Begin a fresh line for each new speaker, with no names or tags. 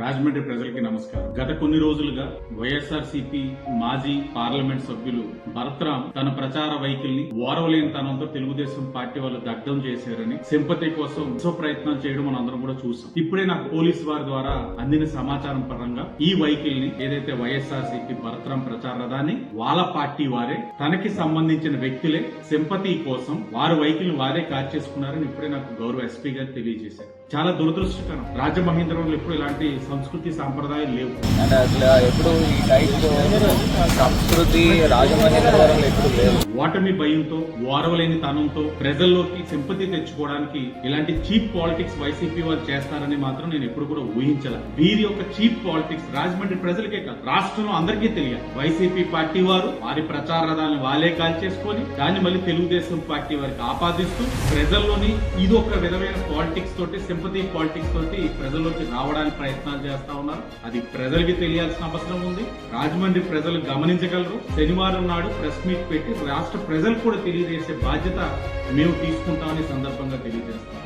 రాజమండ్రి ప్రజలకి నమస్కారం. గత కొన్ని రోజులుగా వైఎస్ఆర్ మాజీ పార్లమెంట్ సభ్యులు భరత్రాం తన ప్రచార వైఖరిని ఓరవలేని తనంతో తెలుగుదేశం పార్టీ వాళ్ళు దగ్ధం చేశారని సింపతి కోసం విశ్వ ప్రయత్నం చేయడం మనం అందరం కూడా చూసాం. ఇప్పుడే నాకు పోలీస్ వారి ద్వారా అందిన సమాచారం పరంగా ఈ వైఖరిని ఏదైతే వైఎస్ఆర్ సిపి భరత్రాం ప్రచార రథాన్ని వాళ్ళ పార్టీ వారే తనకి సంబంధించిన వ్యక్తులే సింపతి కోసం వారి వైఖరిని వారే కాచేసుకున్నారని ఇప్పుడే నాకు గౌరవ ఎస్పీ గారు తెలియజేశారు. చాలా దురదృష్టకరం. రాజమహేంద్రంలో ఎప్పుడు ఇలాంటి సంస్కృతి సాంప్రదాయాలు లేవు.
అంటే అసలు ఎప్పుడు ఈ టైప్ సంస్కృతి రాజమహేంద్రవరంలో ఎప్పుడు లేదు
ఓటమి భయంతో ఓరవలేని తనంతో ప్రజల్లోకి సింపతి తెచ్చుకోవడానికి ఇలాంటి చీప్ పాలిటిక్స్ వైసీపీ వాళ్ళు చేస్తారని మాత్రం నేను ఎప్పుడు కూడా ఊహించాల. వీరి యొక్క చీప్ పాలిటిక్స్ రాజమండ్రి ప్రజలకే కాదు రాష్ట్రంలో అందరికీ తెలియాలి. వైసీపీ పార్టీ వారు వారి ప్రచార రథాన్ని వాళ్ళే కాల్చేసుకొని దాన్ని మళ్ళీ తెలుగుదేశం పార్టీ వారికి ఆపాదిస్తూ ప్రజల్లోని ఇది ఒక విధమైన పాలిటిక్స్ తోటి సింపతి పాలిటిక్స్ తోటి ప్రజల్లోకి రావడానికి ప్రయత్నాలు చేస్తా ఉన్నారు. అది ప్రజలకి తెలియాల్సిన అవసరం ఉంది. రాజమండ్రి ప్రజలు గమనించగలరు. శనివారం నాడు ప్రెస్ మీట్ పెట్టి రాష్ట్ర ప్రజలకు కూడా తెలియజేసే బాధ్యత మేము తీసుకుంటామని సందర్భంగా తెలియజేస్తాం.